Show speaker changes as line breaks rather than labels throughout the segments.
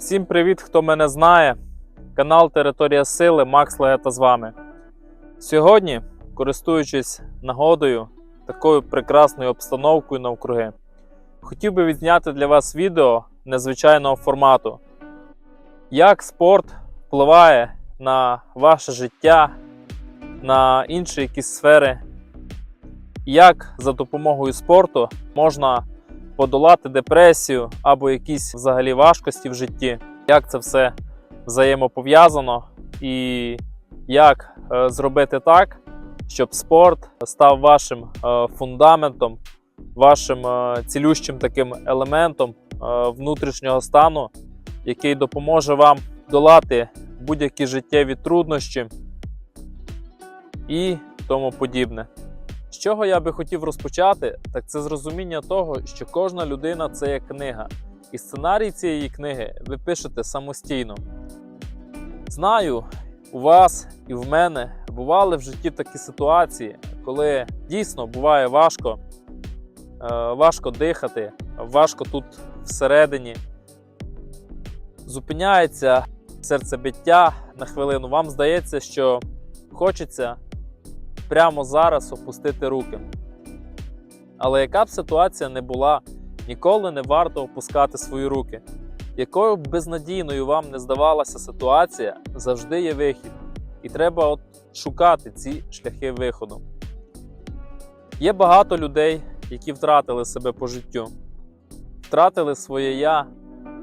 Всім привіт, хто мене знає. Канал Територія Сили Макс Легета з вами. Сьогодні, користуючись нагодою, такою прекрасною обстановкою навкруги, хотів би відзняти для вас відео незвичайного формату. Як спорт впливає на ваше життя, на інші якісь сфери, як за допомогою спорту можна подолати депресію або якісь взагалі важкості в житті, як це все взаємопов'язано, і як е, зробити так, щоб спорт став вашим е, фундаментом, вашим е, цілющим таким елементом внутрішнього стану, який допоможе вам долати будь-які життєві труднощі і тому подібне. З чого я би хотів розпочати, так це з розуміння того, що кожна людина це є книга, і сценарій цієї книги ви пишете самостійно. Знаю, у вас і в мене бували в житті такі ситуації, коли дійсно буває важко, е, важко дихати, важко тут всередині. Зупиняється серцебиття на хвилину. Вам здається, що хочеться прямо зараз опустити руки. Але яка б ситуація не була, ніколи не варто опускати свої руки. Якою б безнадійною вам не здавалася ситуація, завжди є вихід. І треба от шукати ці шляхи виходу. Є багато людей, які втратили себе по життю, втратили своє я,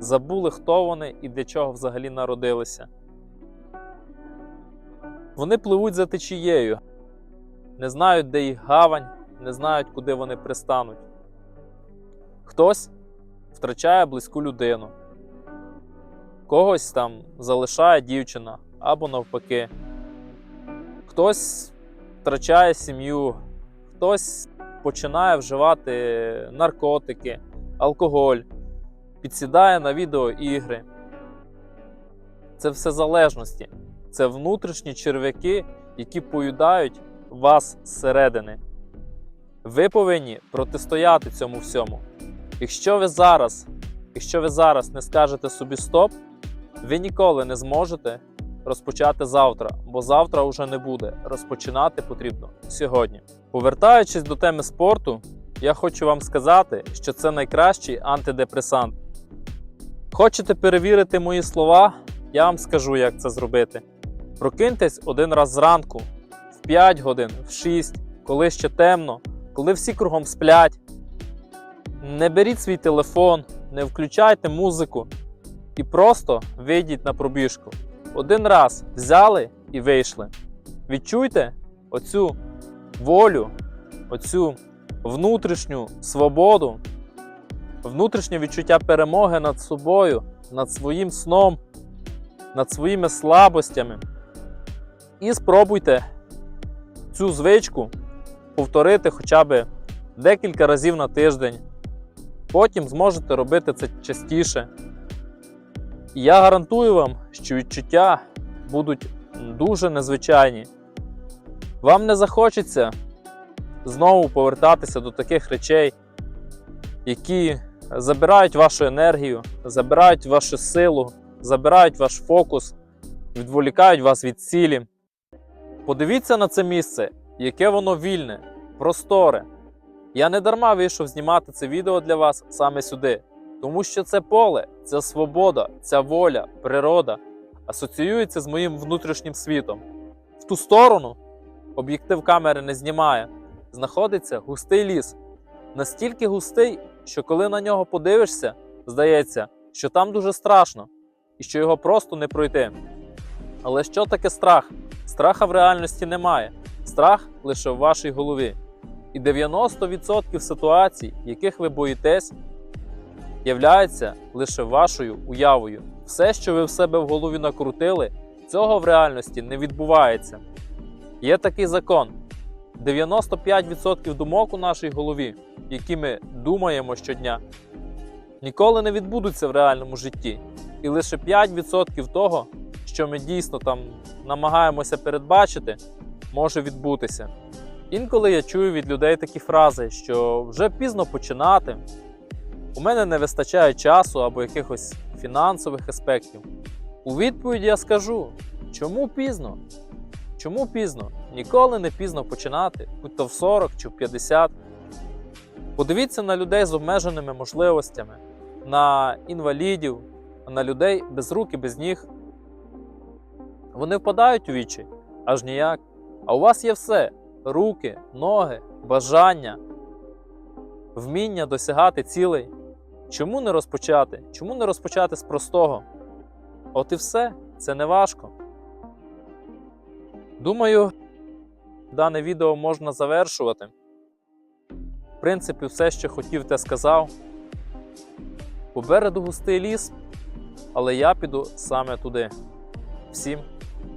забули, хто вони і для чого взагалі народилися. Вони пливуть за течією, не знають, де їх гавань, не знають, куди вони пристануть. Хтось втрачає близьку людину, когось там залишає дівчина або навпаки. Хтось втрачає сім'ю, хтось починає вживати наркотики, алкоголь, підсідає на відеоігри. Це все залежності. Це внутрішні черв'яки, які поїдають вас зсередини. Ви повинні протистояти цьому всьому. Якщо ви зараз, якщо ви зараз не скажете собі стоп, ви ніколи не зможете розпочати завтра, бо завтра вже не буде. Розпочинати потрібно сьогодні. Повертаючись до теми спорту, я хочу вам сказати, що це найкращий антидепресант. Хочете перевірити мої слова? Я вам скажу, як це зробити. Прокиньтесь один раз зранку, в 5 годин, в 6, коли ще темно, коли всі кругом сплять. Не беріть свій телефон, не включайте музику і просто вийдіть на пробіжку. Один раз взяли і вийшли. Відчуйте оцю волю, оцю внутрішню свободу, внутрішнє відчуття перемоги над собою, над своїм сном, над своїми слабостями. І спробуйте цю звичку повторити хоча б декілька разів на тиждень. Потім зможете робити це частіше. І я гарантую вам, що відчуття будуть дуже незвичайні. Вам не захочеться знову повертатися до таких речей, які забирають вашу енергію, забирають вашу силу, забирають ваш фокус, відволікають вас від цілі. Подивіться на це місце, яке воно вільне, просторе. Я не дарма вийшов знімати це відео для вас саме сюди, тому що це поле, ця свобода, ця воля, природа асоціюється з моїм внутрішнім світом. В ту сторону об'єктив камери не знімає, знаходиться густий ліс. Настільки густий, що коли на нього подивишся, здається, що там дуже страшно і що його просто не пройти. Але що таке страх? Страха в реальності немає. Страх лише в вашій голові. І 90% ситуацій, яких ви боїтесь, являється лише вашою уявою. Все, що ви в себе в голові накрутили, цього в реальності не відбувається. Є такий закон: 95% думок у нашій голові, які ми думаємо щодня, ніколи не відбудуться в реальному житті. І лише 5% того, що ми дійсно там намагаємося передбачити, може відбутися. Інколи я чую від людей такі фрази, що вже пізно починати, у мене не вистачає часу або якихось фінансових аспектів. У відповіді я скажу, чому пізно? Чому пізно? Ніколи не пізно починати, будь то в 40 чи в 50. Подивіться на людей з обмеженими можливостями, на інвалідів, на людей без рук і без ніг. Вони впадають у вічі, аж ніяк. А у вас є все: руки, ноги, бажання, вміння досягати цілей. Чому не розпочати? Чому не розпочати з простого? От і все, це не важко. Думаю, дане відео можна завершувати. В принципі, все, що хотів, те сказав. Попереду густий ліс, але я піду саме туди. Всім